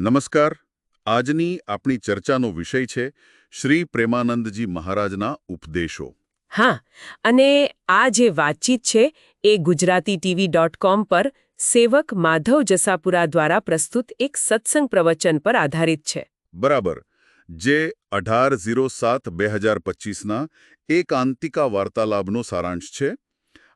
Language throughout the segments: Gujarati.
નમસ્કાર. આજની આપણી ચર્ચાનો વિષય છે શ્રી પ્રેમાનંદજી મહારાજના ઉપદેશો. હા અને આ જે વાતચીત છે એ ગુજરાતી ટીવી ડોટ કોમ પર સેવક માધવ જસાપુરા દ્વારા પ્રસ્તુત એક સત્સંગ પ્રવચન પર આધારિત છે. બરાબર. જે અઢાર ઝીરો સાત બે હજાર પચીસના એકાંતિકા વાર્તાલાભનો સારાંશ છે.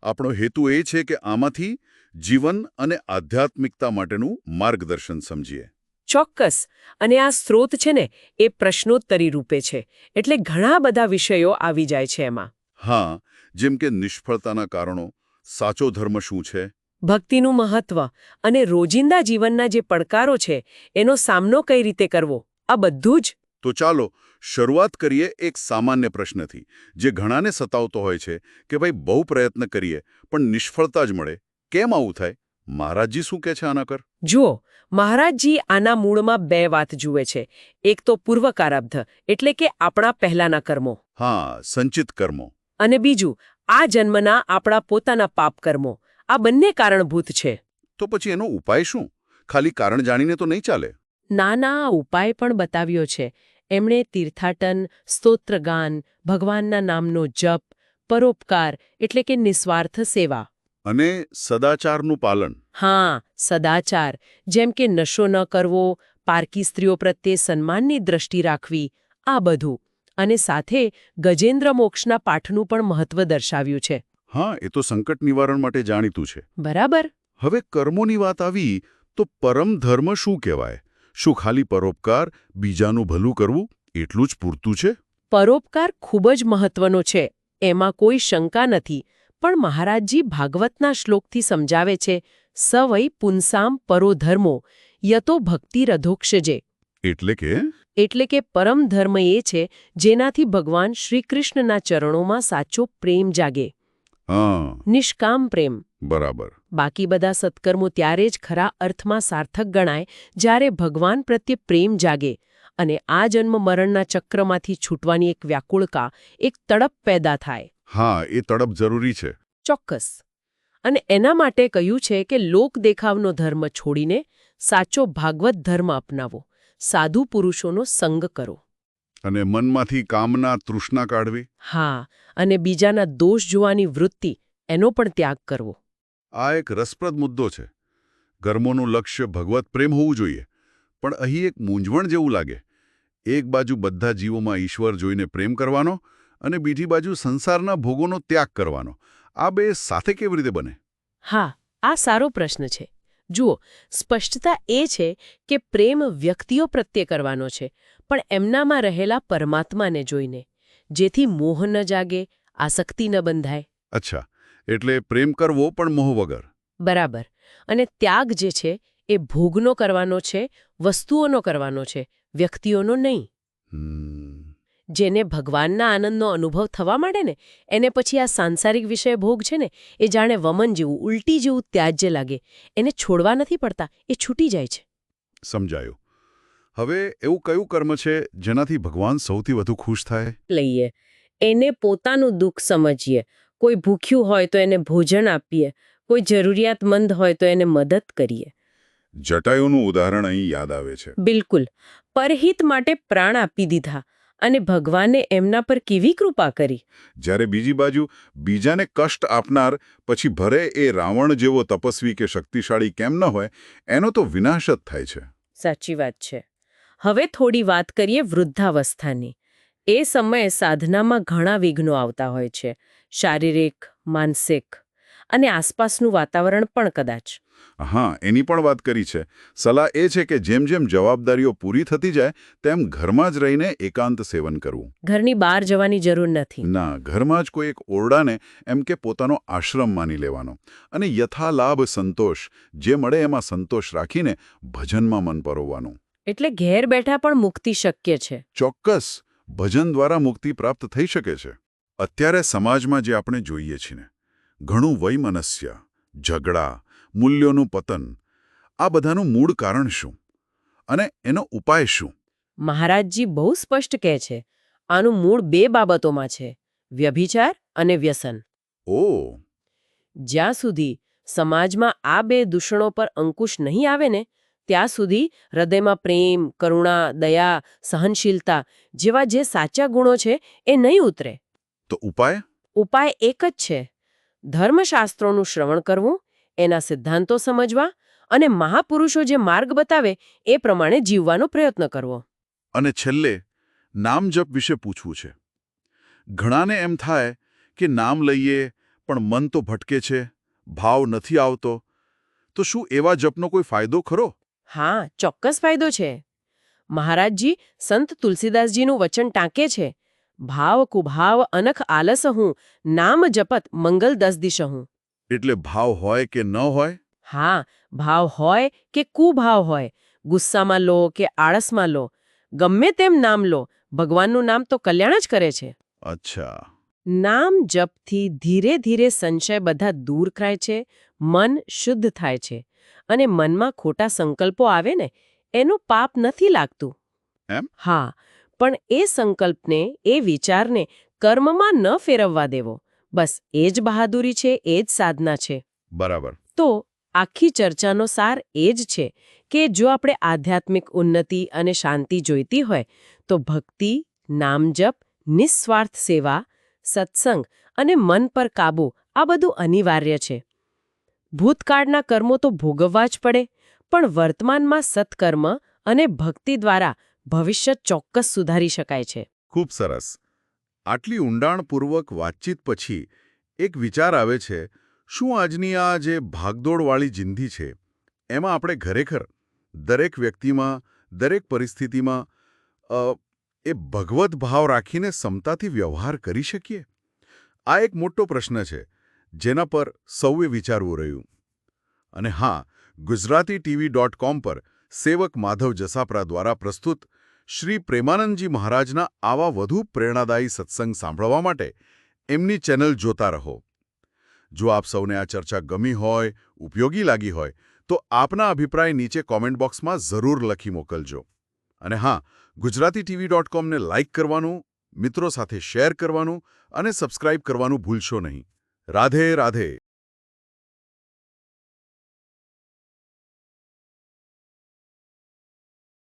આપણો હેતુ એ છે કે આમાંથી જીવન અને આધ્યાત્મિકતા માટેનું માર્ગદર્શન સમજીએ. ચોક્કસ. અને આ સ્ત્રોત છે ને એ પ્રશ્નોત્તરી રૂપે છે. એટલે ઘણા બધા વિષયો આવી જાય છે એમાં. હા જેમ કે નિષ્ફળતાના કારણો સાચો ધર્મ શું છે? ભક્તિનું મહત્વ અને રોજિંદા જીવનના જે પડકારો છે એનો સામનો કઈ રીતે કરવો? આ બધું જ? તો ચાલો શરૂઆત કરીએ એક સામાન્ય પ્રશ્નથી જે ઘણાને સતાવતો હોય છે કે ભાઈ બહુ પ્રયત્ન કરીએ પણ નિષ્ફળતા જ મળે. કેમ આવું થાય? મહારાજજી શું કહે છે આના કર જુઓ મહારાજજી આના મૂળમાં બે વાત જુએ છે. એક તો પૂર્વકારાબ્ધ એટલે કે આપણા પહેલાના કર્મો. હા સંચિત કર્મો. અને બીજું આ જન્મના આપણા પોતાના પાપ કર્મો. આ બંને કારણભૂત છે. તો પછી એનો ઉપાય શું? ખાલી કારણ જાણીને તો નહીં ચાલે? નાના ઉપાય પણ બતાવ્યો છે. એમણે તીર્થાટન સ્તોત્રગાન ભગવાનના નામનો જપ પરોપકાર એટલે કે નિસ્વાર્થ સેવા. અને સદાચારનું પાલન. હા સદાચાર. જેમ કે નશો ન કરવો પારકી સ્ત્રીઓ પ્રત્યે સન્માનની દ્રષ્ટિ રાખવી આ બધું. અને સાથે ગજેન્દ્ર મોક્ષના પાઠનું પણ મહત્વ દર્શાવ્યું છે. હા એ તો સંકટ નિવારણ માટે જાણીતું છે. બરાબર. હવે કર્મોની વાત આવી તો પરમ ધર્મ શું કહેવાય? શું ખાલી પરોપકાર બીજાનું ભલું કરવું એટલું જ પૂરતું છે? પરોપકાર ખૂબ જ મહત્વનો છે. એમાં કોઈ શંકા નથી. પણ મહારાજજી ભાગવતના શ્લોકથી સમજાવે છે સવૈ પુંસામ પરો ધર્મો યતો ભક્તિ રધોક્ષજે. એટલે કે? એટલે કે પરમ ધર્મ એ છે જેનાથી ભગવાન શ્રીકૃષ્ણના ચરણોમાં સાચો પ્રેમ જાગે. નિષ્કામ પ્રેમ. બરાબર. બાકી બધા સત્કર્મો ત્યારે જ ખરા અર્થમાં સાર્થક ગણાય જ્યારે ભગવાન પ્રત્યે પ્રેમ જાગે. અને આ જન્મ મરણના ચક્રમાંથી છૂટવાની એક વ્યાકુળતા એક તડપ પેદા થાય. હા એ તડપ જરૂરી છે. ચોક્કસ. અને એના માટે કહ્યું છે કે લોક દેખાવનો ધર્મ છોડીને સાચો ભાગવત ધર્મ અપનાવો સાધુ પુરુષોનો સંગ કરો. અને મનમાંથી કામના તૃષ્ણા કાઢવી? હા અને બીજાના દોષ જોવાની વૃત્તિ એનો પણ ત્યાગ કરવો. આ એક રસપ્રદ મુદ્દો છે. કર્મોનું લક્ષ્ય ભગવત પ્રેમ હોવું જોઈએ પણ અહીં એક મૂંઝવણ જેવું લાગે. એક બાજુ બધા જીવોમાં ઈશ્વર જોઈને પ્રેમ કરવાનો અને બીજી બાજુ સંસારના ભોગોનો ત્યાગ કરવાનો. આ બે સાથે કેવી રીતે બને? હા આ સારો પ્રશ્ન છે. જુઓ સ્પષ્ટતા એ છે કે પ્રેમ વ્યક્તિઓ પ્રત્યે કરવાનો છે પણ એમનામાં રહેલા પરમાત્માને જોઈને જેથી મોહ ન જાગે આસક્તિ ન બંધાય. અચ્છા એટલે પ્રેમ કરવો પણ મોહ વગર. બરાબર. અને ત્યાગ જે છે એ ભોગનો કરવાનો છે વસ્તુઓનો કરવાનો છે વ્યક્તિઓનો નહીં. જેને ભગવાનના આનંદનો અનુભવ થવા માંડે ને એને પછી આ સાંસારિક વિષય ભોગ છે ને એ જાણે વમન જેવું ઉલટી જેવું ત્યાજ્ય લાગે. એને છોડવા નથી પડતા એ છૂટી જાય છે. સમજાયું. હવે એવું કયું કર્મ છે જેનાથી ભગવાન સૌથી વધુ ખુશ થાય? લઈએ. એને પોતાનું દુઃખ સમજીએ. કોઈ ભૂખ્યું હોય તો એને ભોજન આપીએ. કોઈ જરૂરિયાતમંદ હોય તો એને મદદ કરીએ. જટાયુનું ઉદાહરણ અહીં યાદ આવે છે. બિલકુલ. પરહિત માટે પ્રાણ આપી દીધા. અને ભગવાને એમના પર કેવી કૃપા કરી? જ્યારે બીજી બાજુ બીજાને કષ્ટ આપનાર પછી ભરે એ રાવણ જેવો તપસ્વી કે શક્તિશાળી કેમ ન હોય એનો તો વિનાશ જ થાય છે. સાચી વાત છે. હવે થોડી વાત કરીએ વૃદ્ધાવસ્થાની. એ સમયે સાધનામાં ઘણા વિઘ્નો આવતા હોય છે. શારીરિક માનસિક અને આસપાસનું વાતાવરણ પણ કદાચ. હા એની પણ વાત કરી છે. સલાહ એ છે કે જેમ જેમ જવાબદારીઓ પૂરી થતી જાય તેમ ઘરમાં જ રહીને એકાંત સેવન કરવું. ઘરની બહાર જવાની જરૂર નથી. ના ઘરમાં જ કોઈ એક ઓરડાને એમ કે પોતાનો આશ્રમ માની લેવાનો. અને યથાલાભ સંતોષ જે મળે એમાં સંતોષ રાખીને ભજનમાં મન પરોવવાનું. એટલે ઘેર બેઠા પણ મુક્તિ શક્ય છે. ચોક્કસ ભજન દ્વારા મુક્તિ પ્રાપ્ત થઈ શકે છે. અત્યારે સમાજમાં જે આપણે જોઈએ છીએ ઘણું વૈમનસ્ય ઝઘડા મૂલ્યોનું પતન. આ બધાનું મૂળ કારણ શું? અને એનો ઉપાય શું? મહારાજજી બહુ સ્પષ્ટ કહે છે આનું મૂળ બે બાબતોમાં છે વ્યભિચાર અને વ્યસન. ઓ. જ્યાં સુધી સમાજમાં આ બે દૂષણો પર અંકુશ નહીં આવે ને ત્યાં સુધી હૃદયમાં પ્રેમ કરુણા દયા સહનશીલતા જેવા જે સાચા ગુણો છે એ નહીં ઉતરે. તો ઉપાય? ઉપાય એક જ છે ધર્મશાસ્ત્રોનું શ્રવણ કરવું એના સિદ્ધાંતો સમજવા અને મહાપુરુષો જે માર્ગ બતાવે એ પ્રમાણે જીવવાનો પ્રયત્ન કરવો. અને છેલ્લે નામ જપ વિશે પૂછવું છે. ઘણાને એમ થાય કે નામ લઈએ પણ મન તો ભટકે છે ભાવ નથી આવતો. તો શું એવા જપનો કોઈ ફાયદો ખરો? હા ચોક્કસ ફાયદો છે. મહારાજજી સંત તુલસીદાસજીનું વચન ટાંકે છે. ભાવ કુભાવ અનખ આલસ હું નામ જપત મંગલ દસ દિશ હું. એટલે ભાવ હોય કે ન હોય? હા ભાવ હોય કે કુભાવ હોય. ગુસ્સામાં લો કે આળસમાં લો. ગમે તેમ નામ લો. ભગવાનનું નામ તો કલ્યાણ જ કરે છે. અચ્છા. નામ જપથી ધીરે ધીરે સંશય બધા દૂર થાય છે મન શુદ્ધ થાય છે. અને મનમાં ખોટા સંકલ્પો આવે ને એનું પાપ નથી લાગતું. એમ? હા પણ એ સંકલ્પને એ વિચારને કર્મમાં ન ફેરવવા દેવો. બસ એ જ બહાદુરી છે એ જ સાધના છે. બરાબર. તો આખી ચર્ચાનો સાર એ જ છે કે જો આપણે આધ્યાત્મિક ઉન્નતિ અને શાંતિ જોઈતી હોય તો ભક્તિ નામજપ નિસ્વાર્થ સેવા સત્સંગ અને મન પર કાબૂ આ બધું અનિવાર્ય છે. ભૂતકાળના કર્મો તો ભોગવવા જ પડે પણ વર્તમાનમાં સત્કર્મ અને ભક્તિ દ્વારા ભવિષ્ય ચોક્કસ સુધારી શકાય છે. ખૂબ સરસ. આટલી ઊંડાણપૂર્વક વાતચીત પછી એક વિચાર આવે છે, શું આજની આ જે ભાગદોડવાળી જિંદગી છે, એમાં આપણે ખરેખર દરેક વ્યક્તિમાં, દરેક પરિસ્થિતિમાં એ ભગવત ભાવ રાખીને સમતાથી વ્યવહાર કરી શકીએ? આ એક મોટો પ્રશ્ન છે, જેના પર સૌએ વિચારવું રહ્યું. અને હા, ગુજરાતી ટીવી ડોટ કોમ પર સેવક માધવ જસાપરા દ્વારા પ્રસ્તુત શ્રી પ્રેમાનંદજી મહારાજના આવા વધુ પ્રેરણાદાયી સત્સંગ સાંભળવા માટે એમની ચેનલ જોતા રહો. જો આપ સૌને આ ચર્ચા ગમી હોય, ઉપયોગી લાગી હોય, તો આપના અભિપ્રાય નીચે કોમેન્ટ બોક્સમાં જરૂર લખી મોકલજો. અને હા, ગુજરાતી ટીવી ડોટ કોમને લાઇક કરવાનું, મિત્રો સાથે શેર કરવાનું અને સબસ્ક્રાઇબ કરવાનું ભૂલશો નહીં. રાધે રાધે.